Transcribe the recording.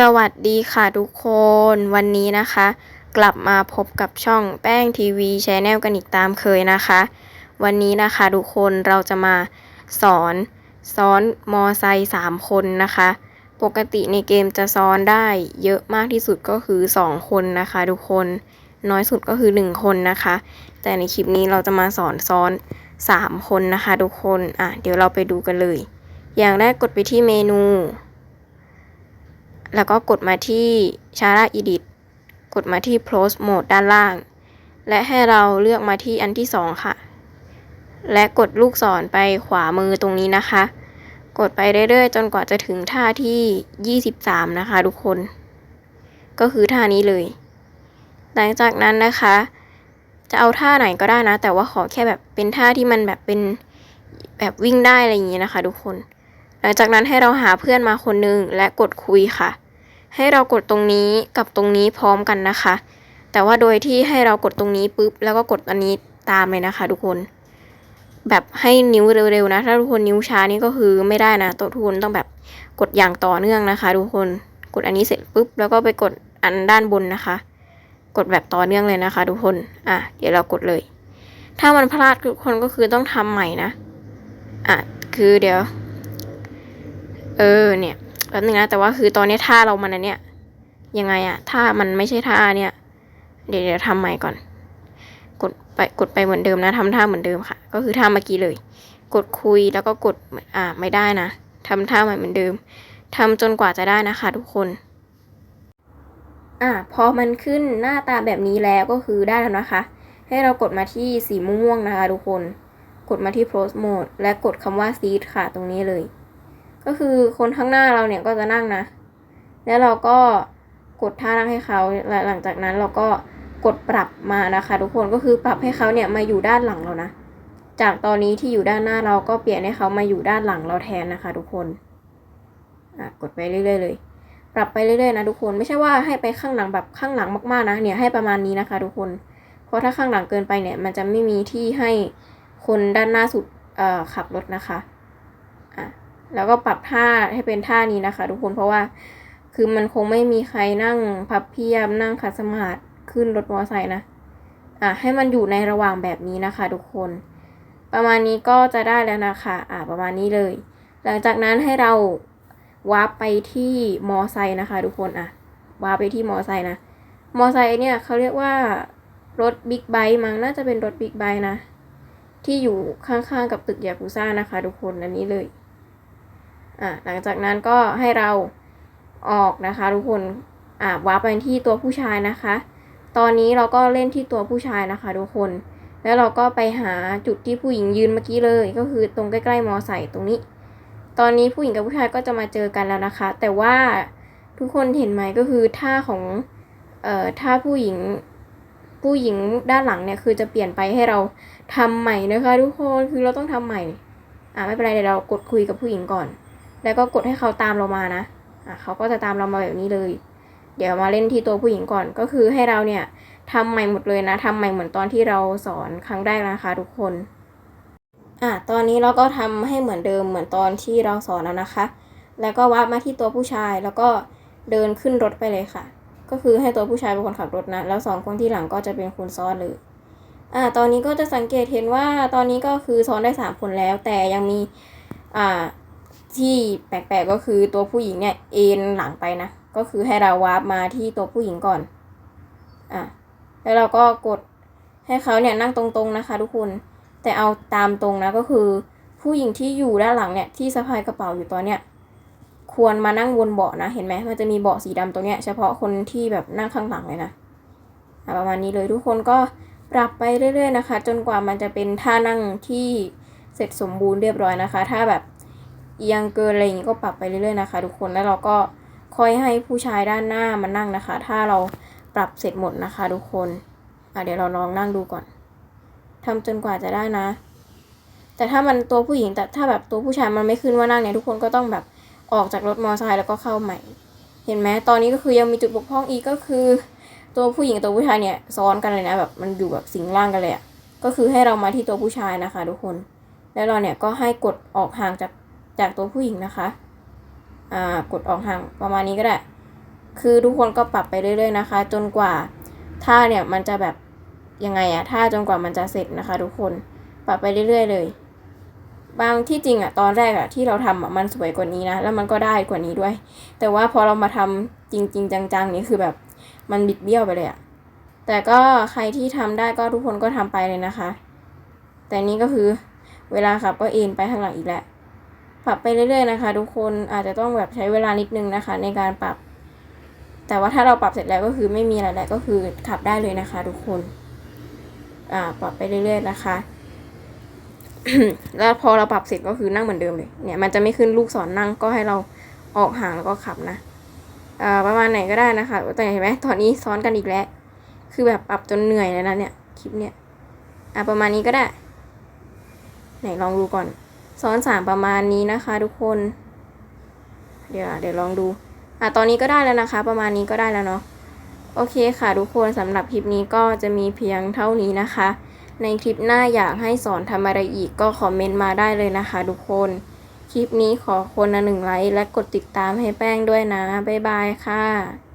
สวัสดีค่ะทุกคนวันนี้นะคะ กลับมาพบกับช่องแป้งทีวีชแนลกันอีกตามเคยนะคะ วันนี้นะคะทุกคนเราจะมาสอนซ้อนมอไซค์สามคนนะคะ ปกติในเกมจะซ้อนได้เยอะมากที่สุดก็คือสองคนนะคะทุกคนน้อยสุดก็คือหนึ่งคนนะคะ แต่ในคลิปนี้เราจะมาสอนซ้อนสามคนนะคะ ทุกคนอะเดี๋ยวเราไปดูกันเลย อย่างแรกกดไปที่เมนู แล้วก็กดมาที่ Chara Edit กดมาที่ Close Mode ด้านล่าง และให้เราเลือกมาที่อันที่ 2 ค่ะ และกดลูกศรไปขวามือตรงนี้นะคะ กดไปเรื่อยๆ จนกว่าจะถึงท่าที่ 23 นะคะทุกคน ก็คือท่านี้เลย หลังจากนั้นนะคะ จะเอาท่าไหนก็ได้นะ แต่ว่าขอแค่แบบเป็นท่าที่มันแบบเป็นแบบวิ่งได้อะไรอย่างนี้นะคะ ทุกคน ลังจากนั้นให้เราหาเพื่อนมาคนหนึงและกดคุยค่ะ ให้เรากดตรงนี้กับตรงนี้พร้อมกันนะคะ แต่ว่าโดยที่ให้เรากดตรงนี้ปุ๊บแล้วก็กดอันนี้ตามเลยนะคะ ทุกคน แบบให้นิ้วเร็วๆนะ ถ้าทุกคนนิ้วช้านี่ก็คือไม่ได้นะตัวทุกคนต้องแบบกดอย่างต่อเนื่องนะคะ ทุกคนกดอันนี้เสร็จปุ๊บแล้วก็ไปกดอันด้านบนนะคะ กดแบบต่อเนื่องเลยนะคะ ทุกคนอะเดี๋ยวเรากดเลย ถ้ามันพลาดทุกคนก็คือต้องทำใหม่นะอะคือเดี๋ยว เออเนี่ยแป๊บนึงนะแต่ว่าคือตอนนี้ท่าเรามันอันเนี้ยยังไงอะถ้ามันไม่ใช่ท่าเนี่ย เดี๋ยวเดี๋ยวทำใหม่ก่อน กดไปกดไปเหมือนเดิมนะทำท่าเหมือนเดิมค่ะ ก็คือท่าเมื่อกี้เลย กดคุยแล้วก็กดอ่าไม่ได้นะทำท่าใหม่เหมือนเดิมทำจนกว่าจะได้นะคะทุกคนอะพอมันขึ้นหน้าตาแบบนี้แล้วก็คือได้แล้วนะคะ ให้เรากดมาที่สีม่วงนะคะทุกคน กดมาที่ Post Mode และกดคำว่า Seat ค่ะตรงนี้เลย ก็คือคนข้างหน้าเราเนี่ยก็จะนั่งนะ แล้วเราก็กดท่านั่งให้เขาและหลังจากนั้นเราก็กดปรับมานะคะ ทุกคนก็คือปรับให้เขาเนี่ยมาอยู่ด้านหลังเรานะ จากตอนนี้ที่อยู่ด้านหน้าเราก็เปลี่ยนให้เขามาอยู่ด้านหลังเราแทนนะคะ ทุกคนอะกดไปเรื่อยๆเลย ปรับไปเรื่อยๆนะทุกคนไม่ใช่ว่าให้ไปข้างหลังแบบข้างหลังมากๆนะเนี่ยให้ประมาณนี้นะคะ ทุกคน เพราะถ้าข้างหลังเกินไปเนี่ยมันจะไม่มีที่ให้คนด้านหน้าสุดขับรถนะคะอะ แล้วก็ปรับท่าให้เป็นท่านี้นะคะ ทุกคนเพราะว่า คือมันคงไม่มีใครนั่งพับเพียบนั่งขัดสมาธิขึ้นรถมอเตอร์ไซค์นะอะให้มันอยู่ในระหว่างแบบนี้นะคะ ทุกคน ประมาณนี้ก็จะได้แล้วนะคะอะประมาณนี้เลย หลังจากนั้นให้เราวาร์ปไปที่มอไซค์นะคะ ทุกคนอะวาร์ปไปที่มอไซค์นะมอไซค์เนี่ยเขาเรียกว่ารถบิ๊กไบค์มั้งน่าจะเป็นรถบิ๊กไบค์นะ ที่อยู่ข้างๆกับตึกยากุซ่านะคะ ทุกคนอันนี้เลย อะหลังจากนั้นก็ให้เราออกนะคะ ทุกคนอะวาร์ปไปที่ตัวผู้ชายนะคะ ตอนนี้เราก็เล่นที่ตัวผู้ชายนะคะทุกคน แล้วเราก็ไปหาจุดที่ผู้หญิงยืนเมื่อกี้เลย ก็คือตรงใกล้ๆมอไซค์ตรงนี้ ตอนนี้ผู้หญิงกับผู้ชายก็จะมาเจอกันแล้วนะคะ แต่ว่าทุกคนเห็นไหมก็คือท่าของเอ่อท่าผู้หญิงผู้หญิงด้านหลังเนี่ยคือจะเปลี่ยนไปให้เราทำใหม่นะคะ ทุกคนคือเราต้องทำใหม่อะไม่เป็นไรเดี๋ยวเรากดคุยกับผู้หญิงก่อน แล้วก็กดให้เขาตามเรามานะอะเขาก็จะตามเรามาแบบนี้เลย เดี๋ยวมาเล่นที่ตัวผู้หญิงก่อน ก็คือให้เราเนี่ยทำใหม่หมดเลยนะทำใหม่เหมือนตอนที่เราสอนครั้งแรกนะคะ ทุกคน อะตอนนี้เราก็ทำให้เหมือนเดิมเหมือนตอนที่เราสอนแล้วนะคะ แล้วก็วาร์ปมาที่ตัวผู้ชายแล้วก็เดินขึ้นรถไปเลยค่ะ ก็คือให้ตัวผู้ชายเป็นคนขับรถนะ แล้วสองคนที่หลังก็จะเป็นคนซ้อนเลยอ่าตอนนี้ก็จะสังเกตเห็นว่าตอนนี้ก็คือซ้อนได้สามคนแล้ว แต่ยังมีอ่า ที่แปลกๆก็คือตัวผู้หญิงเนี่ยเอ็นหลังไปนะ ก็คือให้เราวาร์ปมาที่ตัวผู้หญิงก่อน อะ แล้วเราก็กดให้เขาเนี่ยนั่งตรงๆนะคะ ทุกคน แต่เอาตามตรงนะก็คือ ผู้หญิงที่อยู่ด้านหลังเนี่ยที่สะพายกระเป๋าอยู่ตอนเนี้ยควรมานั่งบนเบาะนะ เห็นไหมมันจะมีเบาะสีดำตรงเนี้ยเฉพาะคนที่แบบนั่งข้างหลังเลยนะอะประมาณนี้เลยทุกคนก็ปรับไปเรื่อย ๆ นะคะ จนกว่ามันจะเป็นท่านั่งที่เสร็จสมบูรณ์เรียบร้อยนะคะ ถ้าแบบ เอียงเกินอะไรอย่างนี้ก็ปรับไปเรื่อยๆนะคะ ทุกคนแล้วเราก็ค่อยให้ผู้ชายด้านหน้ามานั่งนะคะ ถ้าเราปรับเสร็จหมดนะคะ ทุกคนอะเดี๋ยวเราลองนั่งดูก่อนทำจนกว่าจะได้นะ แต่ถ้ามันตัวผู้หญิงแต่ถ้าแบบตัวผู้ชายมันไม่ขึ้นว่านั่งเนี่ยทุกคนก็ต้องแบบออกจากรถมอเตอร์ไซค์แล้วก็เข้าใหม่ เห็นไหมตอนนี้ก็คือยังมีจุดบกพร่องอีกก็คือ ตัวผู้หญิงกับตัวผู้ชายเนี่ยซ้อนกันเลยนะแบบมันอยู่แบบสิงร่างกันเลยอะก็คือให้เรามาที่ตัวผู้ชายนะคะ ทุกคน แล้วเราเนี่ยก็ให้กดออกห่างจาก จากตัวผู้หญิงนะคะ อ่า กดออกห่างประมาณนี้ก็ได้ คือทุกคนก็ปรับไปเรื่อยๆนะคะ จนกว่าท่าเนี่ยมันจะแบบยังไงอะท่าจนกว่ามันจะเสร็จนะคะ ทุกคน ปรับไปเรื่อยๆเลย บางที่จริงอะตอนแรกอะที่เราทำอะมันสวยกว่านี้นะ แล้วมันก็ได้กว่านี้ด้วย แต่ว่าพอเรามาทำจริง ๆ จังๆนี่คือแบบมันบิดเบี้ยวไปเลยอะแต่ก็ใครที่ทำได้ก็ทุกคนก็ทำไปเลยนะคะ แต่นี่ก็คือเวลาขับก็เอ็นไปข้างหลังอีกแล้ว ปรับไปเรื่อยๆนะคะ ทุกคนอาจจะต้องแบบใช้เวลานิดนึงนะคะ ในการปรับ แต่ว่าถ้าเราปรับเสร็จแล้วก็คือไม่มีอะไรแล้วก็คือขับได้เลยนะคะ ทุกคน อ่า ปรับไปเรื่อยๆนะคะแล้วพอเราปรับเสร็จก็คือนั่งเหมือนเดิมเลย เนี่ยมันจะไม่ขึ้นลูกศรนั่งก็ให้เราออกห่างแล้วก็ขับนะอ่าประมาณไหนก็ได้นะคะ แต่เห็นไหมตอนนี้ซ้อนกันอีกแล้ว คือแบบปรับจนเหนื่อยเลยนะเนี่ยคลิปเนี่ย อ่าประมาณนี้ก็ได้ ไหนลองดูก่อน ซ้อนสามประมาณนี้นะคะ ทุกคน เดี๋ยวเดี๋ยวลองดู อะตอนนี้ก็ได้แล้วนะคะ ประมาณนี้ก็ได้แล้วเนาะ โอเคค่ะทุกคนสำหรับคลิปนี้ก็จะมีเพียงเท่านี้นะคะ ในคลิปหน้าอยากให้สอนทำอะไรอีกก็คอมเมนต์มาได้เลยนะคะทุกคน คลิปนี้ขอคนละหนึ่งไลค์และกดติดตามให้แป้งด้วยนะ บ๊ายบายค่ะ